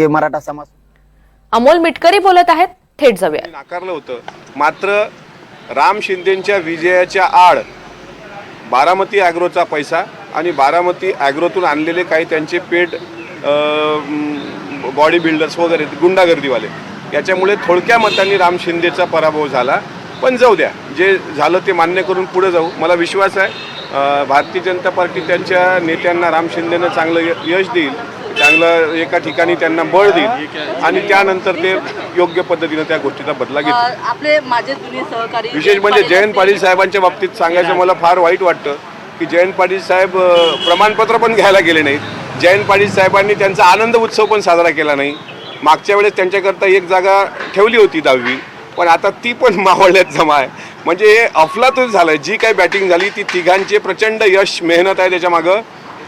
की मराठा समाज. अमोल मिटकरी बोलत आहेत थेट जाऊया. नाकारलं होतं. मात्र राम शिंदेच्या विजयाच्या आड बारामती ॲग्रोचा पैसा आणि बारामती ॲग्रोतून आणलेले काही त्यांचे पेड बॉडी बिल्डर्स वगैरे गुंडागर्दीवाले. याच्यामुळे थोडक्या मतांनी राम शिंदेचा पराभव झाला. पण जाऊ द्या जे झालं ते मान्य करून पुढे जाऊ. मला विश्वास आहे भारतीय जनता पार्टी त्यांच्या नेत्यांना राम शिंदेनं चांगलं य- यश देईल. चांगलं एका ठिकाणी त्यांना बळ देईल आणि त्यानंतर ते योग्य पद्धतीनं त्या गोष्टीचा बदला घेतील. आपले माझे जुने सहकारी विशेष म्हणजे जयंत पाटील साहेबांच्या बाबतीत सांगायचं मला फार वाईट वाटतं की जयंत पाटील साहेब प्रमाणपत्र पण घ्यायला गेले नाहीत. जयंत पाटील साहेबांनी त्यांचा आनंद उत्सव पण साजरा केला नाही. मागच्या वेळेस त्यांच्याकरता एक जागा ठेवली होती दहावी पण आता ती पण मावळण्यात जमा आहे. म्हणजे हे अफलातून झालं जी काही बॅटिंग झाली ती तिघांचे प्रचंड यश मेहनत आहे त्याच्यामागं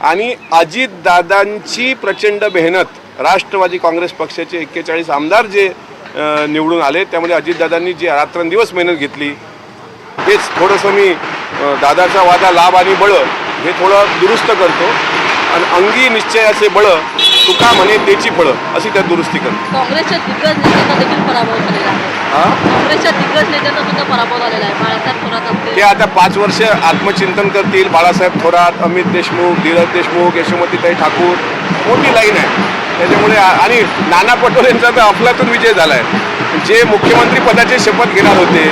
आणि अजितदादांची प्रचंड मेहनत राष्ट्रवादी काँग्रेस पक्षाचे एक्केचाळीस आमदार जे निवडून आले त्यामध्ये अजितदादांनी जी रात्रंदिवस मेहनत घेतली हेच थोडंसं मी दादाचा वादा लाभ आणि बळ हे थोडं दुरुस्त करतो. आणि अंगी निश्चयाचे बळं तुका म्हणे त्याची फळं? अशी त्यात दुरुस्ती करतो काँग्रेसच्या दिग्गज नेत्यांचा देखील पराभव झालेला आहे. हा? काँग्रेसच्या दिग्गज नेत्यांचा सुद्धा पराभव झालेला आहे. बाळासाहेब थोरात असतील ते आता पाच वर्ष आत्मचिंतन करतील. बाळासाहेब थोरात अमित देशमुख धीरज देशमुख यशोमतीताई ठाकूर. मोठी लाईन आहे. त्याच्यामुळे आ- आणि नाना पटोलेंचा तर अफलातून विजय झाला आहे जे मुख्यमंत्री पदाचे शपथ घेणार होते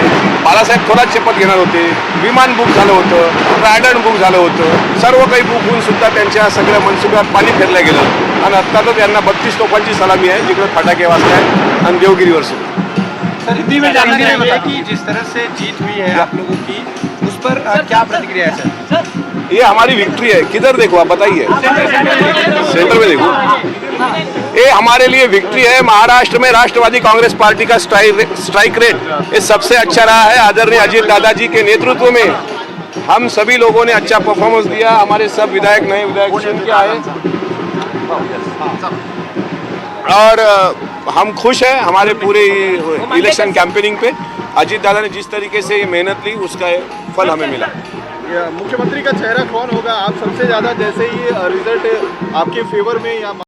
बाळासाहेब थोरात शपथ घेणार होते विमान बुक झालं होतं रायडन बुक झालं होतं सर्व काही बुक होऊन सुद्धा त्यांच्या सगळ्या मनसुब्यात पाणी फेरलं गेलं. आणि तर त्यांना बत्तीस तोफांची सलामी आहे जिकडे फटाके वाजले आहेत आणि देवगिरीवर सुद्धा सर हिंदी में जानना चाहिए कि जिस तरह से जीत हुई है आप लोगों की उस पर क्या प्रतिक्रिया है सर? ये हमारी विक्ट्री है। किधर देखो आप बताइए। सेंटर में देखो। ये हमारे लिए विक्ट्री है। महाराष्ट्र में राष्ट्रवादी कांग्रेस पार्टी का स्ट्राइक स्ट्राइक रेट ये सबसे अच्छा रहा है। आदरणीय अजीत दादाजी के नेतृत्व में हम सभी लोगों ने अच्छा परफॉर्मेंस दिया। हमारे सब विधायक नए विधायक चुन के आए। और हम खुश हैं हमारे पूरे इलेक्शन कैंपेनिंग पे। अजीत दादा ने जिस तरीके से ये मेहनत ली उसका फल हमें मिला। मुख्यमंत्री का चेहरा कौन होगा? आप सबसे ज़्यादा जैसे ही रिज़ल्ट आपके फेवर में या